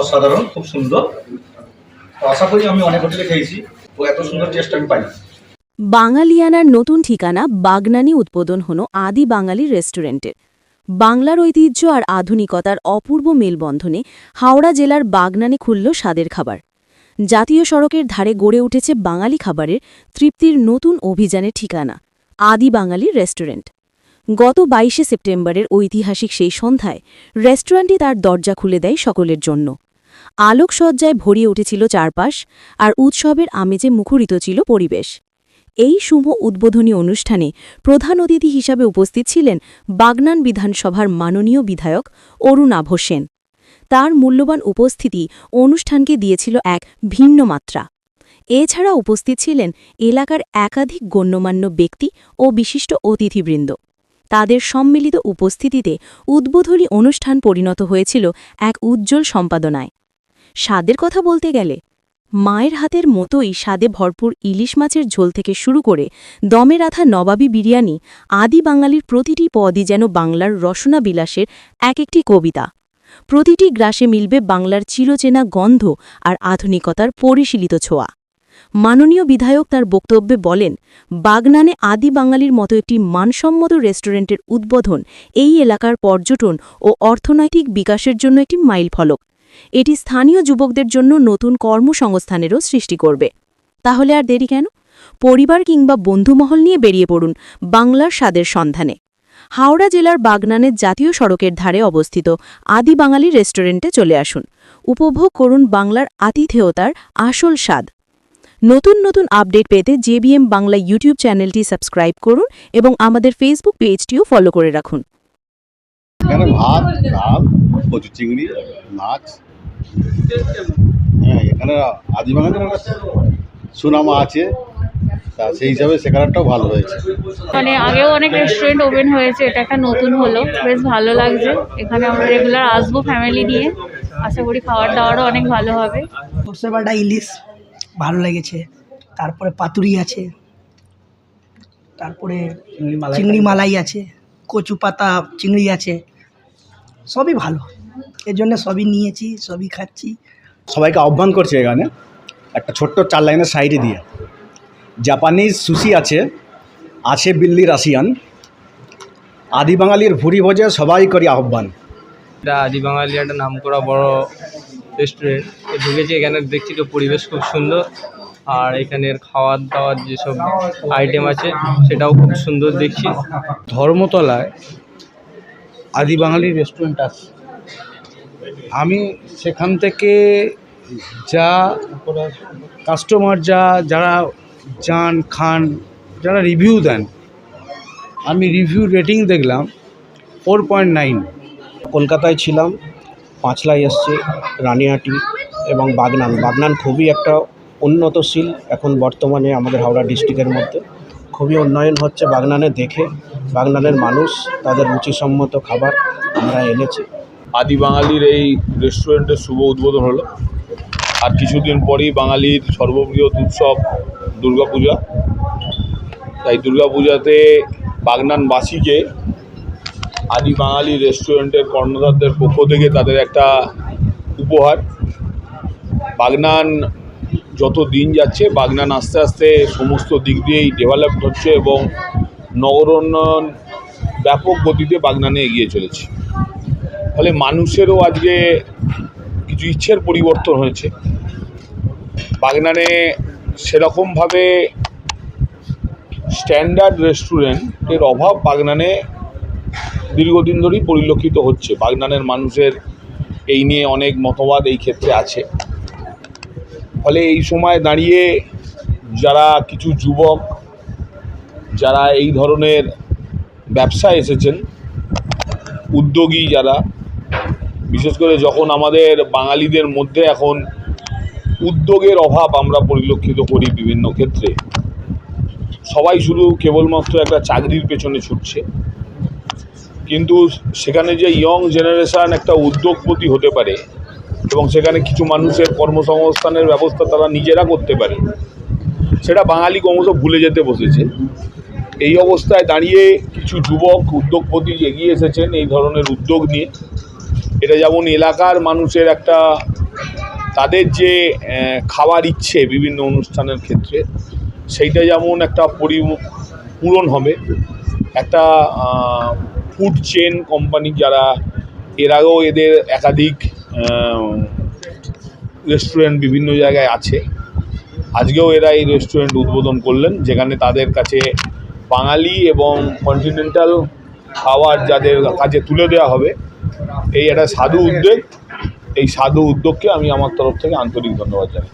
অসাধারণ, খুব সুন্দর। আশা করি আমি অনেক হোটেলে খেয়েছি তো এত সুন্দর টেস্ট আমি পাইনি। বাঙালিয়ানার নতুন ঠিকানা বাগনানি উদ্বোধন হল আদি বাঙালি রেস্টুরেন্টের বাংলার ঐতিহ্য আর আধুনিকতার অপূর্ব মেলবন্ধনে হাওড়া জেলার বাগনানে খুলল স্বাদের খাবার। জাতীয় সড়কের ধারে গড়ে উঠেছে বাঙালি খাবারের তৃপ্তির নতুন অভিযানের ঠিকানা, আদি বাঙালি রেস্টুরেন্ট। গত বাইশে সেপ্টেম্বরের ঐতিহাসিক সেই সন্ধ্যায় রেস্টুরেন্টটি তার দরজা খুলে দেয় সকলের জন্য। আলোকসজ্জায় ভরিয়ে উঠেছিল চারপাশ আর উৎসবের আমেজে মুখরিত ছিল পরিবেশ। এই শুভ উদ্বোধনী অনুষ্ঠানে প্রধান অতিথি হিসাবে উপস্থিত ছিলেন বাগনান বিধানসভার মাননীয় বিধায়ক অরুণ আভ সেন। তার মূল্যবান উপস্থিতি অনুষ্ঠানকে দিয়েছিল এক ভিন্ন মাত্রা। এছাড়া উপস্থিত ছিলেন এলাকার একাধিক গণ্যমান্য ব্যক্তি ও বিশিষ্ট অতিথিবৃন্দ। তাদের সম্মিলিত উপস্থিতিতে উদ্বোধনী অনুষ্ঠান পরিণত হয়েছিল এক উজ্জ্বল সম্পাদনায়। স্বাদের কথা বলতে গেলে, মায়ের হাতের মতোই স্বাদে ভরপুর ইলিশ মাছের ঝোল থেকে শুরু করে দমে রাধা নবাবী বিরিয়ানি আদি বাঙালির প্রতিটি পদই যেন বাংলার রসনা বিলাসের এক একটি কবিতা। প্রতিটি গ্রাসে মিলবে বাংলার চিরচেনা গন্ধ আর আধুনিকতার পরিশীলিত ছোঁয়া। মাননীয় বিধায়ক তার বক্তব্যে বলেন, বাগনানে আদি বাঙালির মতো একটি মানসম্মত রেস্টুরেন্টের উদ্বোধন এই এলাকার পর্যটন ও অর্থনৈতিক বিকাশের জন্য একটি মাইলফলক। এটি স্থানীয় যুবকদের জন্য নতুন কর্মসংস্থানেরও সৃষ্টি করবে। তাহলে আর দেরি কেন? পরিবার কিংবা বন্ধুমহল নিয়ে বেরিয়ে পড়ুন বাংলার স্বাদের সন্ধানে। হাওড়া জেলার বাগনানের জাতীয় সড়কের ধারে অবস্থিত আদি বাঙালি রেস্টুরেন্টে চলে আসুন। উপভোগ করুন বাংলার আতিথেয়তার আসল স্বাদ। নতুন নতুন আপডেট পেতে জেবিএম বাংলা ইউটিউব চ্যানেলটি সাবস্ক্রাইব করুন এবং আমাদের ফেসবুক পেজটিও ফলো করে রাখুন। ভাত, ডাল কচু চিংড়ি হ্যাঁ এখানে আদিবাঙালির সুনামা আছে। তা সেই হিসাবে সেখানটাও ভালো হয়েছে মানে আগেও অনেক রেস্টুরেন্ট ওপেন হয়েছে এটা একটা নতুন হলো। বেশ ভালো লাগছে। এখানে আমরা রেগুলার আসব ফ্যামিলি নিয়ে। আশা করি খাবার দাবারও অনেক ভালো হবে। সর্ষে বাটা ইলিশ ভালো লেগেছে। তারপরে পাতুরি আছে। তারপরে চিংড়ি মালাই আছে। কচু পাতা চিংড়ি আছে। সবই ভালো। এর জন্য সবই নিয়েছি সবই খাচ্ছি। সবাইকে আহ্বান করছে এখানে একটা ছোট্ট চার লাইনের সাইডে দিয়ে। জাপানিজ সুশি আছে আছে বিল্লি রাশিয়ান। আদি বাঙালির ভুরি ভোজে সবাই করি আহ্বান। এটা আদি বাঙালি একটা নাম করা বড় রেস্টুরেন্ট ঢুকেছি এখানে দেখছি তো পরিবেশ খুব সুন্দর। আর এখানের খাওয়ার দাওয়ার যেসব আইটেম আছে সেটাও খুব সুন্দর দেখছি। ধর্মতলায় আদি বাঙালি রেস্টুরেন্ট আছে। আমি সেখান থেকে যা কাস্টমার যা, যারা যান, খান, যারা রিভিউ দেন, আমি রিভিউ রেটিং দেখলাম ফোর পয়েন্ট নাইন কলকাতায় ছিলাম পাঁচলাই এসছে রানিহাটি এবং বাগনান। বাগনান খুবই একটা উন্নতশীল এখন বর্তমানে আমাদের হাওড়া ডিস্ট্রিক্টের মধ্যে। খুবই উন্নয়ন হচ্ছে বাগনানে দেখে। বাগনানের মানুষ, তাদের রুচিসম্মত খাবার আমরা এনেছি। আদি বাঙালির এই রেস্টুরেন্টের শুভ উদ্বোধন হলো। আর কিছুদিন পরেই বাঙালির সর্ববৃহৎ উৎসব দুর্গাপূজা। তাই দুর্গাপূজাতে বাগনানবাসীকে আদি বাঙালি রেস্টুরেন্টের কর্ণধারদের পক্ষ থেকে তাদের একটা উপহার। বাগনান যত দিন যাচ্ছে, বাগনান আস্তে আস্তে সমস্ত দিক দিয়েই ডেভেলপড হচ্ছে এবং নগর উন্নয়ন ব্যাপক গতিতে বাগনানে এগিয়ে চলেছে। ফলে মানুষেরও আজকে কিছু ইচ্ছের পরিবর্তন হয়েছে। বাগনানে সেরকমভাবে স্ট্যান্ডার্ড রেস্টুরেন্টের অভাব বাগনানে দীর্ঘদিন ধরেই পরিলক্ষিত হচ্ছে। বাগনানের মানুষের এই নিয়ে অনেক মতবাদ এই ক্ষেত্রে আছে। ফলে এই সময় দাঁড়িয়ে যারা কিছু যুবক, যারা এই ধরনের ব্যবসায় এসেছেন, উদ্যোগী যারা বিশেষ করে যখন আমাদের বাঙালিদের মধ্যে এখন উদ্যোগের অভাব আমরা পরিলক্ষিত করি বিভিন্ন ক্ষেত্রে, সবাই শুধু কেবলমাত্র একটা চাকরির পেছনে ছুটছে। কিন্তু সেখানে যে ইয়ং জেনারেশান একটা উদ্যোগপতি হতে পারে এবং সেখানে কিছু মানুষের কর্মসংস্থানের ব্যবস্থা তারা নিজেরা করতে পারে, সেটা বাঙালি ক্রমশ ভুলে যেতে বসেছে। এই অবস্থায় দাঁড়িয়ে কিছু যুবক, উদ্যোগপতি এগিয়ে এসেছেন এই ধরনের উদ্যোগ নিয়ে এটা যেমন এলাকার মানুষের একটা, তাদের যে খাওয়ার ইচ্ছে বিভিন্ন অনুষ্ঠানের ক্ষেত্রে, সেইটা যেমন একটা পরি পূরণ হবে। একটা ফুড চেন কোম্পানি যারা, এর আগেও এদের একাধিক রেস্টুরেন্ট বিভিন্ন জায়গায় আছে। আজকেও এরা এই রেস্টুরেন্ট উদ্বোধন করলেন, যেখানে তাদের কাছে বাঙালি এবং কন্টিনেন্টাল খাবার যাদের কাছে তুলে দেওয়া হবে এই একটা সাধু উদ্যোগ এই সাধু উদ্যোগকে আমি আমার তরফ থেকে আন্তরিক ধন্যবাদ জানাই।